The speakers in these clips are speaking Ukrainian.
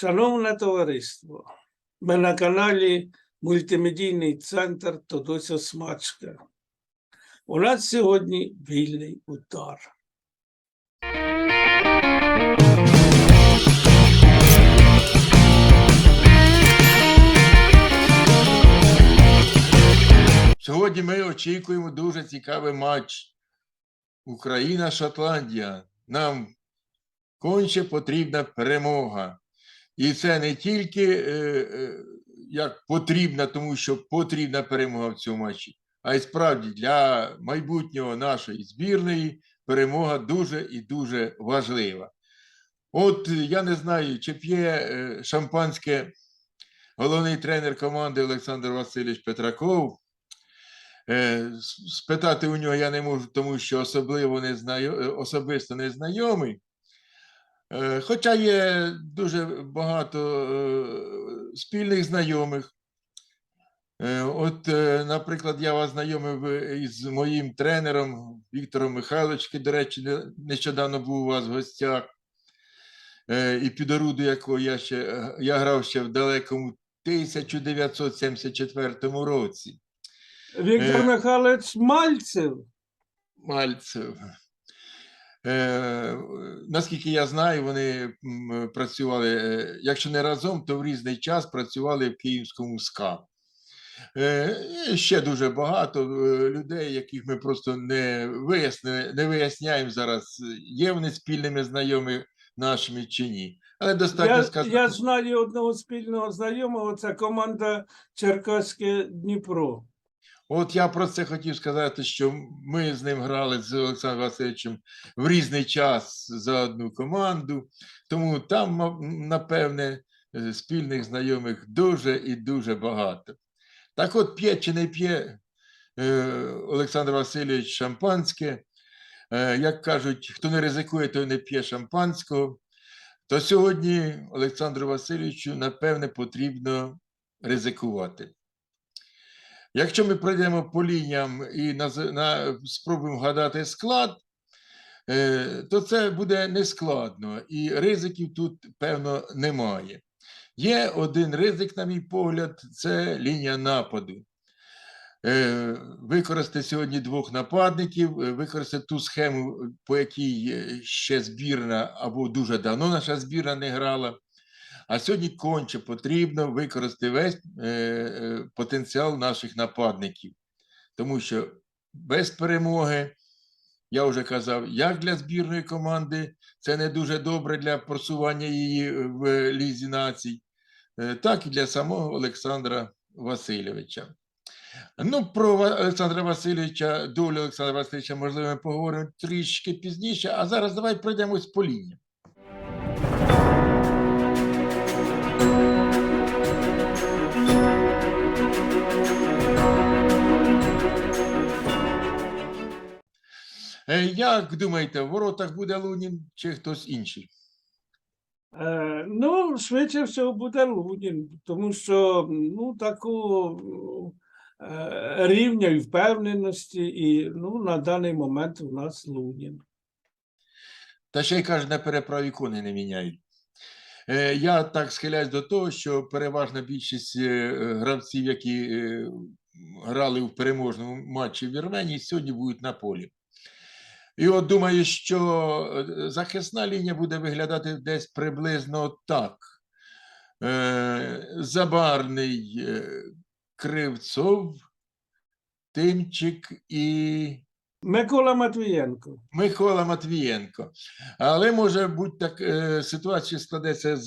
Шановне товариство, ми на каналі Мультимедійний центр Тодося Смачка. У нас сьогодні вільний удар. Сьогодні ми очікуємо дуже цікавий матч. Україна-Шотландія. Нам конче потрібна перемога. І це не тільки е, е, як потрібна, тому що потрібна перемога в цьому матчі, а й справді для майбутнього нашої збірної перемога дуже і дуже важлива. От я не знаю, чи п'є е, шампанське головний тренер команди Олександр Васильович Петраков. Спитати у нього я не можу, тому що особливо не знаю, особисто не знайомий. Е, Хоча є дуже багато е, спільних знайомих. Е, От, наприклад, я вас знайомив із моїм тренером Віктором Михайловичем, до речі, нещодавно був у вас в гостях. І під оруду якого я ще я грав ще в далекому 1974 році. Віктор. Михайлович Мальцев. Мальцев. Е, наскільки я знаю, вони працювали, е, якщо не разом, то в різний час працювали в Київському СКА. Е, ще дуже багато людей, яких ми просто не вияснили, не виясняємо зараз, є вони спільними знайомими нашими чи ні. Але достатньо Я, сказати. я знаю одного спільного знайомого, це команда Черкаське Дніпро. От я про це хотів сказати, що ми з ним грали з Олександром Васильовичем в різний час за одну команду, тому там, напевне, е, спільних знайомих дуже і дуже багато. Так от п'є чи не п'є е, Олександр Васильович шампанське, е, як кажуть, хто не ризикує, той не п'є шампанського, то сьогодні Олександру Васильовичу, напевне, потрібно ризикувати. Якщо ми пройдемо по лініям і наз- на, спробуємо вгадати склад, е, то це буде нескладно, і ризиків тут, певно, немає. Є один ризик, на мій погляд, це лінія нападу. Е, Використати сьогодні двох нападників, е, використати ту схему, по якій ще збірна або дуже давно наша збірна не грала. А сьогодні конче потрібно використати весь е, е, потенціал наших нападників, тому що без перемоги, я вже казав, як для збірної команди це не дуже добре для просування її в лізі націй, е, так і для самого Олександра Васильовича. Ну, про Олександра Васильовича, долю Олександра Васильовича, можливо, ми поговоримо трішки пізніше, а зараз давай пройдемось по лініям. Як думаєте, в воротах буде Лунін чи хтось інший? Е, ну, швидше всього буде Лунін, тому що ну, такого е, рівня і впевненості, і ну, на даний момент у нас Лунін. Та ще й каже, на переправі кони не міняють. Е, Я так схиляюсь до того, що переважна більшість е, гравців, які е, грали в переможному матчі в Вірменії, сьогодні будуть на полі. І от думаю, що е, захисна лінія буде виглядати десь приблизно так. Е, Забарний, е, Кривцов, Тимчик і Микола Матвієнко. Микола Матвієнко. Але може бути так ситуація складеться з,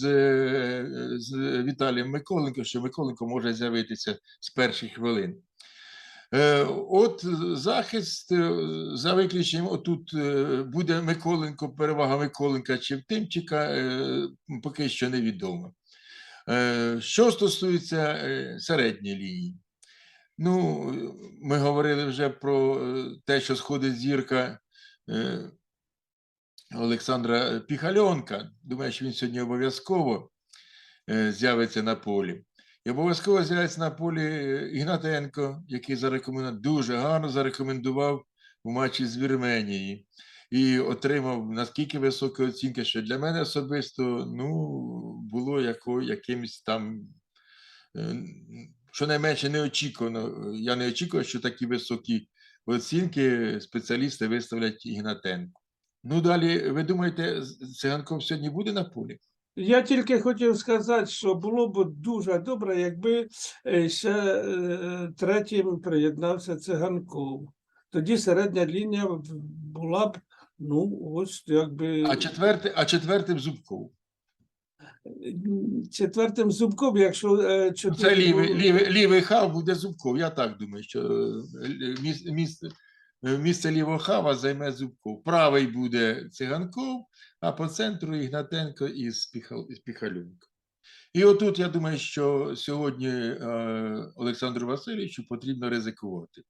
з Віталієм Миколенко, що Миколенко може з'явитися з перших хвилин. Е, От захист е, за виключенням, отут е, буде Миколенко, перевага Миколенка чи Втимчика, е, поки що невідомо. Що стосується середньої лінії, ну, ми говорили вже про те, що сходить зірка Олександра Піхальонка. Думаю, що він сьогодні обов'язково з'явиться на полі. І обов'язково з'явиться на полі е, Ігнатенко, який зарекомендував, дуже гарно зарекомендував у матчі з Вірменії. і отримав наскільки високі оцінки, що для мене особисто ну, було яко, якимось там е, щонайменше неочікувано. Я не очікував, що такі високі оцінки спеціалісти виставлять Ігнатенку. Ну, далі, ви думаєте, циганков сьогодні буде на полі? Я тільки хотів сказати, що було б дуже добре, якби е, ще е, третім приєднався циганков. Тоді середня лінія була б, ну, ось якби А четвертий, а четвертим Зубков. четвертим зубком, якщо е, чотири Це лівий, лівий, лівий хав буде Зубков. Я так думаю, що е, міс- місце, е, лівого хава займе Зубков. Правий буде Циганков, а по центру Ігнатенко і Спіхал- і Спіхалюнко. І отут я думаю, що сьогодні е, Олександру Васильовичу потрібно ризикувати.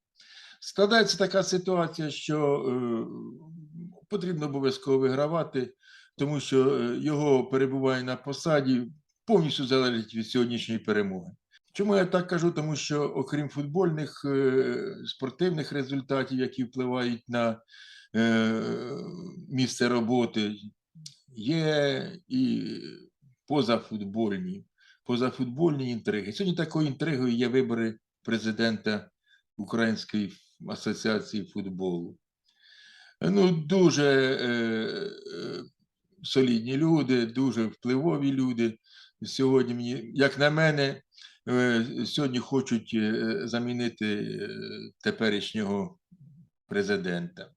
Складається така ситуація, що е, потрібно обов'язково вигравати, тому що його перебування на посаді повністю залежить від сьогоднішньої перемоги. Чому я так кажу? Тому що окрім футбольних е, спортивних результатів, які впливають на е, місце роботи, є і позафутбольні, позафутбольні інтриги. Сьогодні такою інтригою є вибори президента Української асоціації футболу. Ну, дуже е, е, солідні люди, дуже впливові люди. Сьогодні мені, як на мене, сьогодні хочуть е, замінити е, теперішнього президента.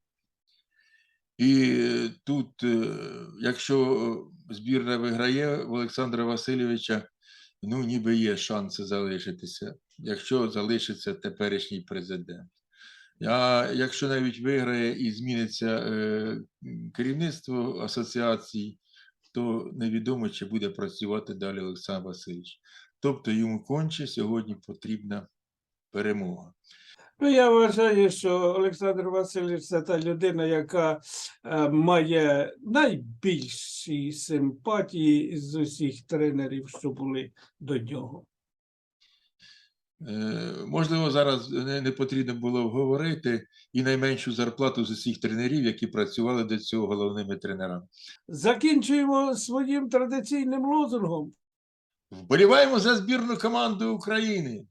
І тут, е, якщо збірна виграє в Олександра Васильовича, ну, ніби є шанси залишитися, якщо залишиться теперішній президент. А якщо навіть виграє і зміниться е, керівництво асоціації, то невідомо, чи буде працювати далі Олександр Васильович. Тобто йому конче сьогодні потрібна перемога. Ну, я вважаю, що Олександр Васильович це та людина, яка е, має найбільші симпатії з усіх тренерів, що були до нього. Е, Можливо, зараз не, не потрібно було говорити і найменшу зарплату з усіх тренерів, які працювали до цього головними тренерами. Закінчуємо своїм традиційним лозунгом. Вболіваємо за збірну команду України.